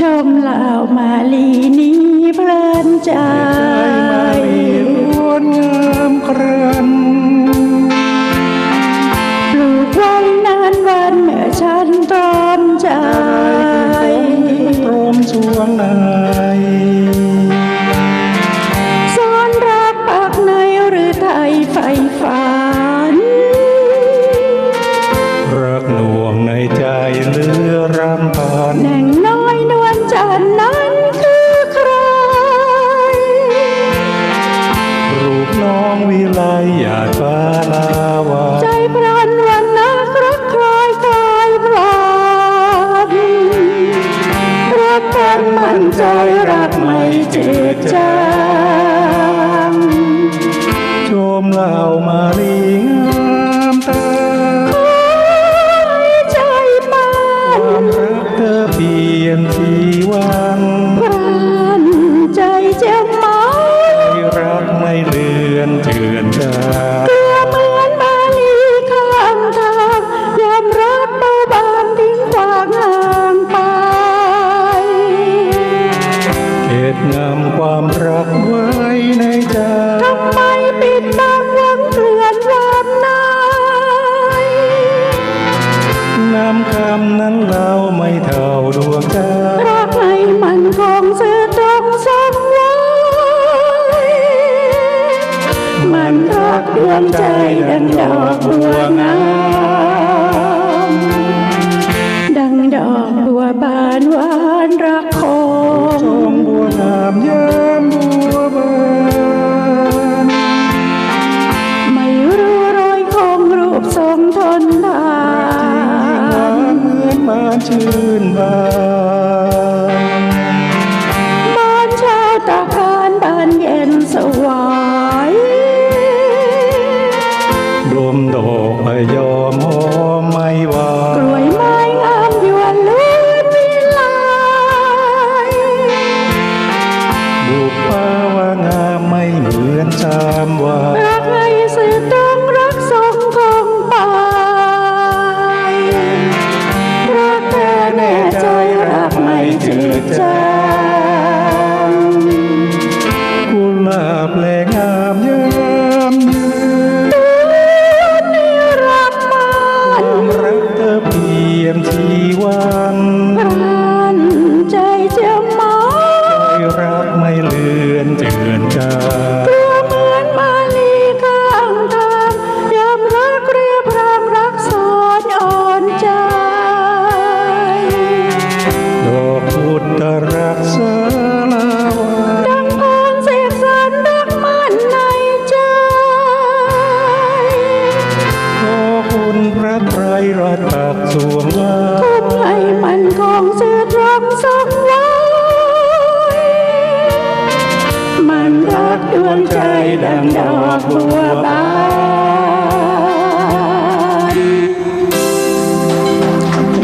ชมเหล่ามาลีนี้เพลินใจมาลีล้วนงามเครื่อนปลูกวันนานวันเมื่อฉันตรอมใจตรอมช่วงไหนซ้อนรักปักในหรือไทยไฟฝันรักหนวงในใจเลือรั น้องวิไลหยาดฟ้าลาวาใจพรันวันนักรักลายกายพรานรักกันมั่นใจรักไม่เจือจางำคำนั้นเราไม่เท่าดวงใจรักให้มันคงสื่อตรงสมไว้มันรักดวงใจดังดอกบัวงามดังดอกบัวบานหวานรักคงองบัวงามยามบัวบานไม่รู้โรยคงรูปทรงทนท ชื่นบานบ้านเช่าตาการบ้านเย็นสวายดมดอกพยอมหอมไม่หวากล้วยไม้งาม จืด ของเสื้อตรงสมไว้ มันรักดวงใจดังดอกบัวบา